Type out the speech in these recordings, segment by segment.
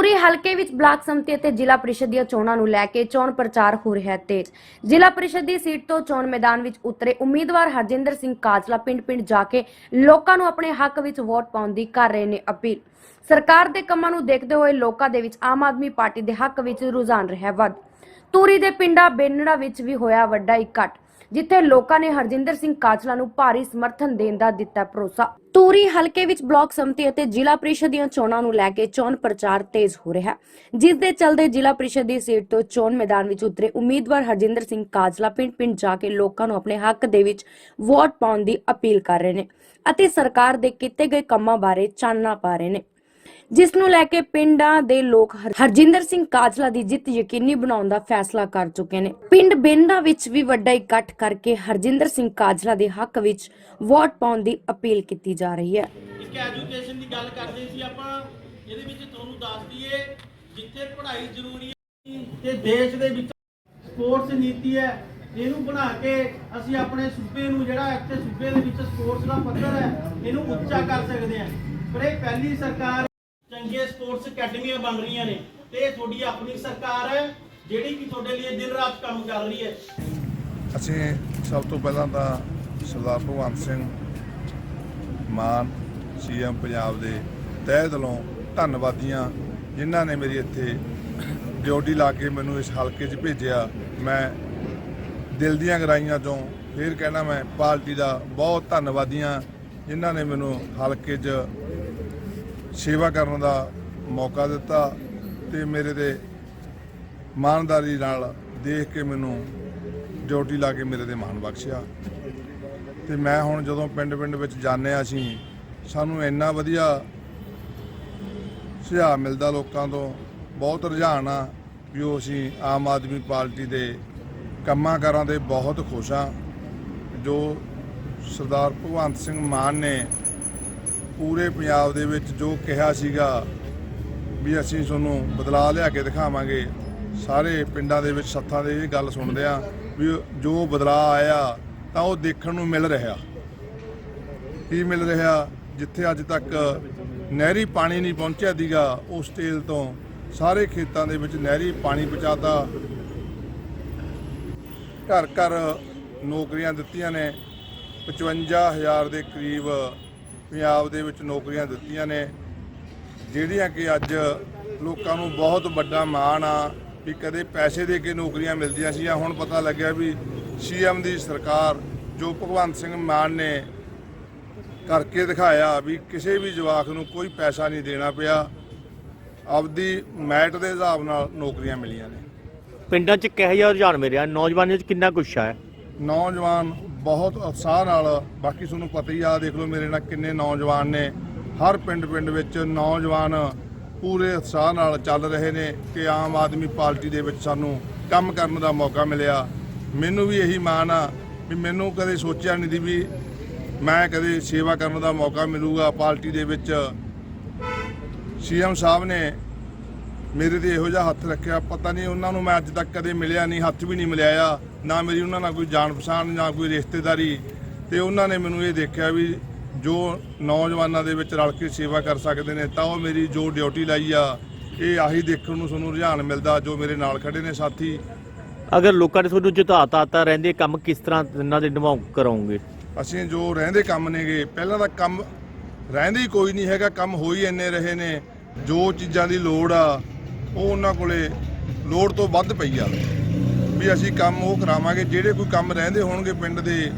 ਧੂਰੀ ਹਲਕੇ ਵਿੱਚ ਬਲਾਕ ਸੰਮਤੀ ਅਤੇ ਜ਼ਿਲ੍ਹਾ ਪ੍ਰੀਸ਼ਦ ਦੀਆਂ ਚੋਣਾਂ ਨੂੰ ਲੈ ਕੇ ਚੋਣ ਪ੍ਰਚਾਰ ਹੋ ਰਿਹਾ ਹੈ ਤੇਜ਼। ਜ਼ਿਲ੍ਹਾ ਪ੍ਰੀਸ਼ਦ ਦੀ ਸੀਟ ਤੋਂ ਚੋਣ ਮੈਦਾਨ ਵਿੱਚ ਉਤਰੇ ਉਮੀਦਵਾਰ ਹਰਜਿੰਦਰ ਸਿੰਘ ਕਾਜਲਾ ਪਿੰਡ-ਪਿੰਡ ਜਾ ਕੇ ਲੋਕਾਂ ਨੂੰ ਆਪਣੇ ਹੱਕ ਵਿੱਚ ਵੋਟ ਪਾਉਣ ਦੀ ਕਰ ਰਹੇ ਨੇ ਅਪੀਲ। ਸਰਕਾਰ ਦੇ ਕੰਮਾਂ ਨੂੰ ਦੇਖਦੇ ਹੋਏ ਲੋਕਾਂ ਦੇ ਵਿੱਚ ਆਮ ਆਦਮੀ ਪਾਰਟੀ ਦੇ ਹੱਕ ਵਿੱਚ ਰੁਝਾਨ ਰਿਹਾ ਵੱਧ। ਧੂਰੀ ਦੇ ਪਿੰਡਾਂ ਬੇਨੜਾ ਵਿੱਚ ਵੀ ਹੋਇਆ ਵੱਡਾ ਇਕੱਠ। ਜਿੱਥੇ ਲੋਕਾਂ ਨੇ ਹਰਜਿੰਦਰ ਸਿੰਘ ਕਾਜਲਾ ਨੂੰ ਭਾਰੀ ਸਮਰਥਨ ਦੇਣ ਦਾ ਦਿੱਤਾ ਭਰੋਸਾ। ਧੂਰੀ ਹਲਕੇ ਵਿੱਚ ਬਲਾਕ ਸੰਮਤੀ ਅਤੇ ਜ਼ਿਲ੍ਹਾ ਪ੍ਰੀਸ਼ਦ ਦੀਆਂ ਚੋਣਾਂ ਨੂੰ ਲੈ ਕੇ ਚੋਣ ਪ੍ਰਚਾਰ ਤੇਜ਼ ਹੋ ਰਿਹਾ ਹੈ। ਜਿਸ ਦੇ ਚਲਦੇ ਜ਼ਿਲ੍ਹਾ ਪ੍ਰੀਸ਼ਦ ਦੀ ਸੀਟ ਤੋਂ ਚੋਣ ਮੈਦਾਨ ਵਿੱਚ ਉਤਰੇ ਉਮੀਦਵਾਰ ਹਰਜਿੰਦਰ ਸਿੰਘ ਕਾਜਲਾ ਪਿੰਡ-ਪਿੰਡ ਜਾ ਕੇ ਲੋਕਾਂ ਨੂੰ ਆਪਣੇ ਹੱਕ ਦੇ ਵਿੱਚ ਵੋਟ ਪਾਉਣ ਦੀ ਅਪੀਲ ਕਰ ਰਹੇ ਨੇ ਅਤੇ ਸਰਕਾਰ ਦੇ ਕੀਤੇ ਗਏ ਕੰਮਾਂ ਬਾਰੇ ਚਾਨਣਾ ਪਾ ਰਹੇ ਨੇ। ਜਿਸ ਨੂੰ ਲੈ ਕੇ ਪਿੰਡਾਂ ਦੇ ਲੋਕ ਹਰਜਿੰਦਰ ਸਿੰਘ ਕਾਜਲਾ ਦੀ ਜਿੱਤ ਯਕੀਨੀ ਬਣਾਉਣ ਦਾ ਫੈਸਲਾ ਕਰ ਚੁੱਕੇ ਨੇ। ਪਿੰਡ ਬੇਂਡਾ ਵਿੱਚ ਵੀ ਵੱਡਾ ਇਕੱਠ ਕਰਕੇ ਹਰਜਿੰਦਰ ਸਿੰਘ ਕਾਜਲਾ ਦੇ ਹੱਕ ਵਿੱਚ ਵੋਟ ਪਾਉਣ ਦੀ ਅਪੀਲ ਕੀਤੀ ਜਾ ਰਹੀ ਹੈ। ਇੱਕ ਐਜੂਕੇਸ਼ਨ ਦੀ ਗੱਲ ਕਰਦੇ ਸੀ ਆਪਾਂ, ਇਹਦੇ ਵਿੱਚ ਤੁਹਾਨੂੰ ਦੱਸ ਦਈਏ, ਜਿੱਥੇ ਪੜ੍ਹਾਈ ਜ਼ਰੂਰੀ ਹੈ ਤੇ ਦੇਸ਼ ਦੇ ਵਿੱਚ ਸਪੋਰਟਸ ਨੀਤੀ ਹੈ, ਇਹਨੂੰ ਬਣਾ ਕੇ ਅਸੀਂ ਆਪਣੇ ਸੂਬੇ ਨੂੰ ਜਿਹੜਾ ਇੱਥੇ ਸੂਬੇ ਦੇ ਵਿੱਚ ਸਪੋਰਟਸ ਦਾ ਪੱਧਰ ਹੈ, ਇਹਨੂੰ ਉੱਚਾ ਕਰ ਸਕਦੇ ਹਾਂ। ਪਰ ਇਹ ਪਹਿਲੀ ਸਰਕਾਰ ਚੰਗੇ ਸਪੋਰਟਸ ਅਕੈਡਮੀਆਂ ਬਣ ਰਹੀਆਂ ਨੇ ਤੇ ਇਹ ਤੁਹਾਡੀ ਆਪਣੀ ਸਰਕਾਰ ਹੈ, ਜਿਹੜੀ ਕਿ ਤੁਹਾਡੇ ਲਈ ਦਿਨ ਰਾਤ ਕੰਮ ਕਰ ਰਹੀ ਹੈ। ਅਸੀਂ ਸਭ ਤੋਂ ਪਹਿਲਾਂ ਤਾਂ ਸਰਦਾਰ ਭਗਵੰਤ ਸਿੰਘ ਮਾਨ, ਸੀਐਮ ਪੰਜਾਬ ਦੇ ਤਹਿ ਦਿਲੋਂ ਧੰਨਵਾਦੀਆਂ, ਜਿਨ੍ਹਾਂ ਨੇ ਮੇਰੀ ਇੱਥੇ ਡਿਊਟੀ ਲਾ ਕੇ ਮੈਨੂੰ ਇਸ ਹਲਕੇ 'ਚ ਭੇਜਿਆ, ਮੈਂ ਦਿਲ ਦੀਆਂ ਗਰਾਈਆਂ ਤੋਂ ਫੇਰ ਕਹਿਣਾ ਮੈਂ ਪਾਰਟੀ ਦਾ ਬਹੁਤ ਧੰਨਵਾਦੀਆਂ, ਜਿਨ੍ਹਾਂ ਨੇ ਮੈਨੂੰ ਹਲਕੇ 'ਚ ਸੇਵਾ ਕਰਨ ਦਾ ਮੌਕਾ ਦਿੱਤਾ ਤੇ ਮੇਰੇ ਤੇ ਇਮਾਨਦਾਰੀ ਨਾਲ ਦੇਖ ਕੇ ਮੈਨੂੰ ਡਿਊਟੀ ਲਾ ਕੇ ਮੇਰੇ ਤੇ ਮਾਣ ਬਖਸ਼ਿਆ। ਤੇ ਮੈਂ ਹੁਣ ਜਦੋਂ ਪਿੰਡ-ਪਿੰਡ ਵਿੱਚ ਜਾਂਦੇ ਹਾਂ ਅਸੀਂ, ਸਾਨੂੰ ਇੰਨਾ ਵਧੀਆ ਸੁਝਾਅ ਮਿਲਦਾ ਲੋਕਾਂ ਤੋਂ, ਬਹੁਤ ਰੁਝਾਨ ਆ ਵੀ ਉਹ ਅਸੀਂ ਆਮ ਆਦਮੀ ਪਾਰਟੀ ਦੇ ਕੰਮਾਂ ਕਾਰਾਂ ਦੇ ਬਹੁਤ ਖੁਸ਼ ਆ ਜੋ ਸਰਦਾਰ ਭਗਵੰਤ ਸਿੰਘ ਮਾਨ ਨੇ ਪੂਰੇ ਪੰਜਾਬ ਦੇ ਵਿੱਚ ਜੋ ਕਿਹਾ ਸੀਗਾ ਵੀ ਅਸੀਂ ਤੁਹਾਨੂੰ ਬਦਲਾਅ ਲਿਆ ਕੇ ਦਿਖਾਵਾਂਗੇ, ਸਾਰੇ ਪਿੰਡਾਂ ਦੇ ਵਿੱਚ ਸੱਥਾਂ ਦੇ ਇਹ ਗੱਲ ਸੁਣਦੇ ਆ ਵੀ ਜੋ ਬਦਲਾਅ ਆਇਆ ਤਾਂ ਉਹ ਦੇਖਣ ਨੂੰ ਮਿਲ ਰਿਹਾ। ਕੀ ਮਿਲ ਰਿਹਾ? ਜਿੱਥੇ ਅੱਜ ਤੱਕ ਨਹਿਰੀ ਪਾਣੀ ਨਹੀਂ ਪਹੁੰਚਿਆ ਦੀਗਾ, ਉਸ ਤੇਲ ਤੋਂ ਸਾਰੇ ਖੇਤਾਂ ਦੇ ਵਿੱਚ ਨਹਿਰੀ ਪਾਣੀ ਪਹੁੰਚਾਤਾ। ਘਰ ਘਰ ਨੌਕਰੀਆਂ ਦਿੱਤੀਆਂ ਨੇ 55000 ਦੇ ਕਰੀਬ ਪੰਜਾਬ ਦੇ ਵਿੱਚ ਨੌਕਰੀਆਂ ਦਿੱਤੀਆਂ ਨੇ, ਜਿਹੜੀਆਂ ਕਿ ਅੱਜ ਲੋਕਾਂ ਨੂੰ ਬਹੁਤ ਵੱਡਾ ਮਾਣ ਆ ਵੀ ਕਦੇ ਪੈਸੇ ਦੇ ਕੇ ਨੌਕਰੀਆਂ ਮਿਲਦੀਆਂ ਸੀ ਜਾਂ ਹੁਣ ਪਤਾ ਲੱਗਿਆ ਵੀ ਸੀਐਮ ਦੀ ਸਰਕਾਰ ਜੋ ਭਗਵੰਤ ਸਿੰਘ ਮਾਨ ਨੇ ਕਰਕੇ ਦਿਖਾਇਆ ਵੀ ਕਿਸੇ ਵੀ ਜਵਾਕ ਨੂੰ ਕੋਈ ਪੈਸਾ ਨਹੀਂ ਦੇਣਾ ਪਿਆ, ਆਪਦੀ ਮੈਟ ਦੇ ਹਿਸਾਬ ਨਾਲ ਨੌਕਰੀਆਂ ਮਿਲੀਆਂ ਨੇ। ਪਿੰਡਾਂ 'ਚ ਕਿਹੋ ਜਿਹਾ ਰੁਝਾਨ ਮਿਲਿਆ? ਨੌਜਵਾਨਾਂ 'ਚ ਕਿੰਨਾ ਕੁਛ ਹੈ? ਨੌਜਵਾਨ ਬਹੁਤ ਉਤਸ਼ਾਹ ਨਾਲ, ਬਾਕੀ ਤੁਹਾਨੂੰ ਪਤਾ ਹੀ ਆ ਦੇਖ ਲਓ ਮੇਰੇ ਨਾਲ ਕਿੰਨੇ ਨੌਜਵਾਨ ਨੇ। ਹਰ ਪਿੰਡ ਪਿੰਡ ਵਿੱਚ ਨੌਜਵਾਨ ਪੂਰੇ ਉਤਸ਼ਾਹ ਨਾਲ ਚੱਲ ਰਹੇ ਨੇ ਕਿ ਆਮ ਆਦਮੀ ਪਾਰਟੀ ਦੇ ਵਿੱਚ ਸਾਨੂੰ ਕੰਮ ਕਰਨ ਦਾ ਮੌਕਾ ਮਿਲਿਆ। ਮੈਨੂੰ ਵੀ ਇਹੀ ਮਾਣ ਆ ਵੀ ਮੈਨੂੰ ਕਦੇ ਸੋਚਿਆ ਨਹੀਂ ਦੀ ਵੀ ਮੈਂ ਕਦੇ ਸੇਵਾ ਕਰਨ ਦਾ ਮੌਕਾ ਮਿਲੂਗਾ ਪਾਰਟੀ ਦੇ ਵਿੱਚ। ਸੀਐਮ ਸਾਹਿਬ ਨੇ ਮੇਰੇ ਤੇ ਇਹੋ ਜਿਹਾ ਹੱਥ ਰੱਖਿਆ, ਪਤਾ ਨਹੀਂ ਉਹਨਾਂ ਨੂੰ ਮੈਂ ਅੱਜ ਤੱਕ ਕਦੇ ਮਿਲਿਆ ਨਹੀਂ, ਹੱਥ ਵੀ ਨਹੀਂ ਮਿਲਿਆ ਆ। ਨਾ ਮੇਰੀ ਉਹਨਾਂ ਨਾਲ ਕੋਈ ਜਾਣ ਪਛਾਣ ਨਾ ਕੋਈ ਰਿਸ਼ਤੇਦਾਰੀ। ਤੇ ਉਹਨਾਂ ਨੇ ਮੈਨੂੰ ਇਹ ਦੇਖਿਆ ਵੀ ਜੋ ਨੌਜਵਾਨਾਂ ਦੇ ਵਿੱਚ ਰਲ ਕੇ ਸੇਵਾ ਕਰ ਸਕਦੇ ਨੇ ਤਾਂ ਉਹ ਮੇਰੀ ਜੋ ਡਿਊਟੀ ਲਾਈ ਆ ਇਹ ਆਹੀ ਦੇਖਣ ਨੂੰ ਤੁਹਾਨੂੰ ਰੁਝਾਨ ਮਿਲਦਾ ਜੋ ਮੇਰੇ ਨਾਲ ਖੜੇ ਨੇ ਸਾਥੀ। ਅਗਰ ਲੋਕਾਂ ਨੇ ਤੁਹਾਨੂੰ ਜਿਤਾਤਾ ਤਾਂ ਰਹਿੰਦੇ ਕੰਮ ਕਿਸ ਤਰ੍ਹਾਂ ਇਹਨਾਂ ਦੇ ਨਿਭਾਉ ਕਰਾਉਂਗੇ? ਅਸੀਂ ਜੋ ਰਹਿੰਦੇ ਕੰਮ ਨੇਗੇ ਪਹਿਲਾਂ ਤਾਂ ਕੰਮ ਰਹਿੰਦੇ ਹੀ ਕੋਈ ਨਹੀਂ ਹੈਗਾ ਕੰਮ ਹੋ ਹੀ ਇੰਨੇ ਰਹੇ ਨੇ। ਜੋ ਚੀਜ਼ਾਂ ਦੀ ਲੋੜ ਆ ਉਹ ਉਹਨਾਂ ਕੋਲੇ ਲੋੜ ਤੋਂ ਵੱਧ ਪਈ ਆ। ਵੀ ਅਸੀਂ ਕੰਮ ਉਹ ਕਰਾਵਾਂਗੇ, ਜਿਹੜੇ ਕੋਈ ਕੰਮ ਰਹਿੰਦੇ ਹੋਣਗੇ ਪਿੰਡ ਦੇ,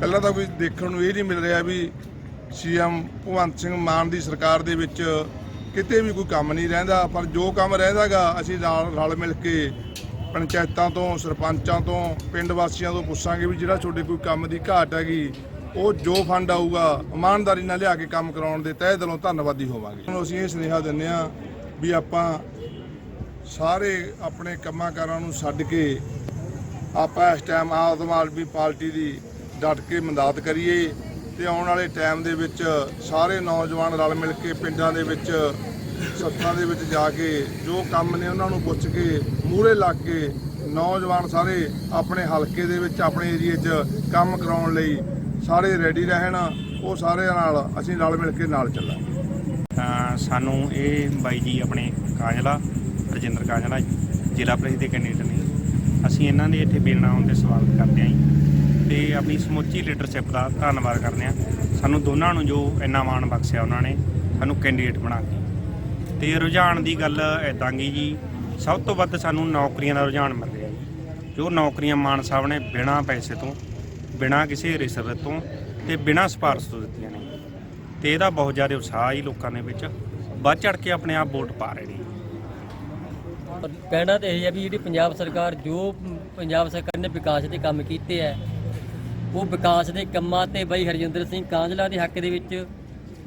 ਪਹਿਲਾਂ ਤਾਂ ਕੋਈ ਦੇਖਣ ਨੂੰ ਇਹ ਨਹੀਂ ਮਿਲ ਰਿਹਾ ਵੀ ਸੀਐਮ ਭਗਵੰਤ ਸਿੰਘ ਮਾਨ ਦੀ ਸਰਕਾਰ ਦੇ ਵਿੱਚ ਕਿਤੇ ਵੀ ਕੋਈ ਕੰਮ ਨਹੀਂ ਰਹਿੰਦਾ, ਪਰ ਜੋ ਕੰਮ ਰਹਿੰਦਾਗਾ, ਅਸੀਂ ਨਾਲ, ਰਲ ਮਿਲ ਕੇ ਪੰਚਾਇਤਾਂ ਤੋਂ, ਸਰਪੰਚਾਂ ਤੋਂ, ਪਿੰਡ ਵਾਸੀਆਂ ਤੋਂ ਪੁੱਛਾਂਗੇ ਵੀ ਜਿਹੜਾ ਤੁਹਾਡੇ ਕੋਈ ਕੰਮ ਦੀ ਘਾਟ ਹੈਗੀ, ਉਹ ਜੋ ਫੰਡ ਆਊਗਾ, ਇਮਾਨਦਾਰੀ ਨਾਲ ਲਿਆ ਕੇ ਕੰਮ ਕਰਾਉਣ ਦੇ ਤਹਿ ਦਿਲੋਂ ਧੰਨਵਾਦੀ ਹੋਵਾਂਗੇ। ਹੁਣ ਅਸੀਂ ਇਹ ਸੁਨੇਹਾ ਦਿੰਦੇ ਆ ਵੀ ਆਪਾਂ ਸਾਰੇ ਆਪਣੇ ਕੰਮਾਂ ਕਾਰਾਂ ਨੂੰ ਛੱਡ ਕੇ ਆਪਾਂ ਇਸ ਟਾਈਮ ਆਮ ਆਦਮੀ ਪਾਰਟੀ ਦੀ ਡਟ ਕੇ ਮਦਦ ਕਰੀਏ ਤੇ ਆਉਣ ਵਾਲੇ ਟਾਈਮ ਦੇ ਵਿੱਚ ਸਾਰੇ ਨੌਜਵਾਨ ਰਲ ਮਿਲ ਕੇ ਪਿੰਡਾਂ ਦੇ ਵਿੱਚ, ਸੱਥਾਂ ਦੇ ਵਿੱਚ ਜਾ ਕੇ ਜੋ ਕੰਮ ਨੇ ਉਹਨਾਂ ਨੂੰ ਪੁੱਛ ਕੇ ਮੂਹਰੇ ਲੱਗ ਕੇ ਨੌਜਵਾਨ ਸਾਰੇ ਆਪਣੇ ਹਲਕੇ ਦੇ ਵਿੱਚ, ਆਪਣੇ ਏਰੀਏ 'ਚ ਕੰਮ ਕਰਾਉਣ ਲਈ ਸਾਰੇ ਰੈਡੀ ਰਹਿਣ, ਉਹ ਸਾਰਿਆਂ ਨਾਲ ਅਸੀਂ ਰਲ ਮਿਲ ਕੇ ਨਾਲ ਚੱਲਾਂਗੇ। ਸਾਨੂੰ ਇਹ ਬਾਈ ਜੀ ਆਪਣੇ ਕਾਂਜਲਾ, ਰਜਿੰਦਰ ਕਾਂਜਲਾ, ਜ਼ਿਲ੍ਹਾ ਪ੍ਰੀਸ਼ਦ ਦੇ ਕੈਂਡੀਡੇਟ ਨੇ। ਅਸੀਂ ਇਹਨਾਂ ਦੇ ਇੱਥੇ ਬੇਨਣਾ ਆਉਣ ਤੇ ਸਵਾਗਤ ਕਰਦੇ ਹਾਂ ਜੀ। ਤੇ ਆਪਣੀ ਸਮੁੱਚੀ ਲੀਡਰਸ਼ਿਪ ਦਾ ਧੰਨਵਾਦ ਕਰਦੇ ਹਾਂ। ਸਾਨੂੰ ਦੋਨਾਂ ਨੂੰ ਜੋ ਇੰਨਾ ਮਾਣ ਬਖਸ਼ਿਆ ਉਹਨਾਂ ਨੇ, ਸਾਨੂੰ ਕੈਂਡੀਡੇਟ ਬਣਾ ਕੇ। ਤੇ ਰੁਝਾਨ ਦੀ ਗੱਲ ਇਦਾਂ ਗੀ ਜੀ, ਸਭ ਤੋਂ ਵੱਧ ਸਾਨੂੰ ਨੌਕਰੀਆਂ ਦਾ ਰੁਝਾਨ ਮਿਲ ਰਿਹਾ ਜੀ। ਜੋ ਨੌਕਰੀਆਂ ਮਾਨ ਸਾਹਿਬ ਨੇ ਬਿਨਾਂ ਪੈਸੇ ਤੋਂ, ਬਿਨਾਂ ਕਿਸੇ ਰਿਸ਼ਵਤ ਤੋਂ ਤੇ ਬਿਨਾਂ ਸਿਫਾਰਸ਼ ਤੋਂ ਦਿੱਤੀਆਂ ਨੇ। ਤੇ ਇਹਦਾ ਬਹੁਤ ਜ਼ਿਆਦਾ ਉਤਸ਼ਾਹ ਹੀ ਲੋਕਾਂ ਦੇ ਵਿੱਚ। ਵੱਧ ਚੜ ਕੇ ਆਪਣੇ ਆਪ ਵੋਟ ਪਾ ਰਹੇ ਨੇ। ਪਰ ਕਹਿਣਾ ਤਾਂ ਇਹ ਹੈ ਵੀ ਜਿਹੜੀ ਪੰਜਾਬ ਸਰਕਾਰ ਜੋ ਪੰਜਾਬ ਸਰਕਾਰ ਨੇ ਵਿਕਾਸ ਦੇ ਕੰਮ ਕੀਤੇ ਹੈ, ਉਹ ਵਿਕਾਸ ਦੇ ਕੰਮਾਂ ਤੇ ਬਈ ਹਰਜਿੰਦਰ ਸਿੰਘ ਕਾਂਜਲਾ ਦੇ ਹੱਕ ਦੇ ਵਿੱਚ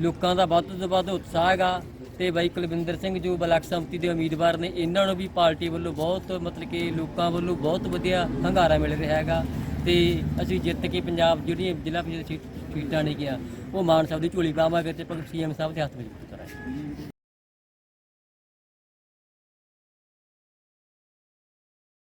ਲੋਕਾਂ ਦਾ ਵੱਧ ਤੋਂ ਵੱਧ ਉਤਸ਼ਾਹ ਹੈਗਾ ਤੇ ਬਾਈ ਕੁਲਵਿੰਦਰ ਸਿੰਘ ਜੋ ਬਲਾਕ ਸੰਮਤੀ ਦੇ ਉਮੀਦਵਾਰ ਨੇ, ਇਹਨਾਂ ਨੂੰ ਵੀ ਪਾਰਟੀ ਵੱਲੋਂ ਬਹੁਤ ਮਤਲਬ ਕਿ ਲੋਕਾਂ ਵੱਲੋਂ ਬਹੁਤ ਵਧੀਆ ਹੰਗਾਰਾ ਮਿਲ ਰਿਹਾ ਹੈਗਾ ਤੇ ਅਸੀਂ ਜਿੱਤ ਕੇ ਪੰਜਾਬ ਜਿਹੜੀਆਂ ਜ਼ਿਲ੍ਹਾ ਪ੍ਰੀਸ਼ਦ ਸੀਟਾਂ ਨੇ ਗਿਆ, ਉਹ ਮਾਨ ਸਾਹਿਬ ਦੀ ਝੋਲੀ ਪਾਵਾਂਗੇ ਤੇ ਭਗਤ ਸੀਐਮ ਸਾਹਿਬ ਦੇ ਹੱਥ ਵਿੱਚ ਪੁੱਤਰ